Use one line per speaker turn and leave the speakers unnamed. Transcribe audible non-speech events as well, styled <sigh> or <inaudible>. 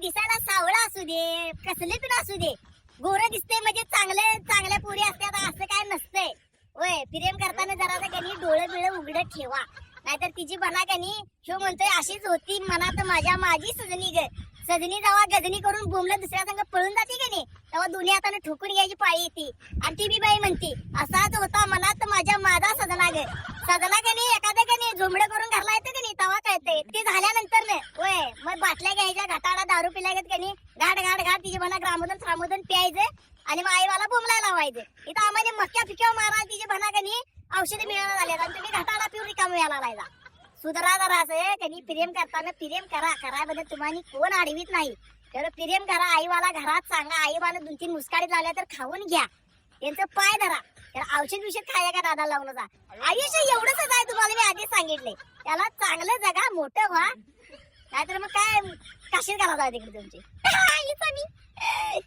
दिसायला सावळा असू दे कसले पण असू दे. गोर दिसते म्हणजे चांगले चांगल्या पुरी असतात असं काय नसतंय. होय प्रेम करताना जरा त्यांनी डोळे बिळे उघड ठेवा. नाहीतर तिची बना कनी शो म्हणतोय अशीच होती मनात माझ्या माझी सजनी ग. सजनी जेव्हा गजनी करून बोमला दुसऱ्या संघ पळून जाते की नाही तेव्हा दोन्ही हाताने ठोकून घ्यायची पाळी येते. आणि ती बी बाई म्हणते असाच होता मनात माझ्या माझा सजना ग. सजना कनी एका मग बाटल्या घ्यायच्या घाटाला दारू पिल्या घेत का नाही? घाट घाट घाट तिचे म्हणा ग्रामोदन सामोदन प्यायचं आणि मग आईवाला बोंबला लावायचं. इथं आम्हाला मक्क्या पिक्या मारा तिचे म्हणा का नाही औषधी मिळायला झाल्यात आणि तुम्ही घाटाला पिऊन रिकाम मिळायला लागला. सुधरा जरा असं कधी प्रेम करताना प्रेम करा. करायबद्दल तुम्हाला कोण अडवीत नाही. तर प्रेम करा आईवाला घरात सांगा. आईवाला दोन तीन मुस्काडी लावल्या तर खाऊन घ्या. यांचं पाय धरा. तर औषध विषध खाया का दादा लावून जा. आयुष्य एवढंच आहे तुम्हाला मी आधीच सांगितले त्याला चांगलं जगा मोठं व्हा. नाहीतर मग काय काशीत घाला तिकडे तुमची? <laughs>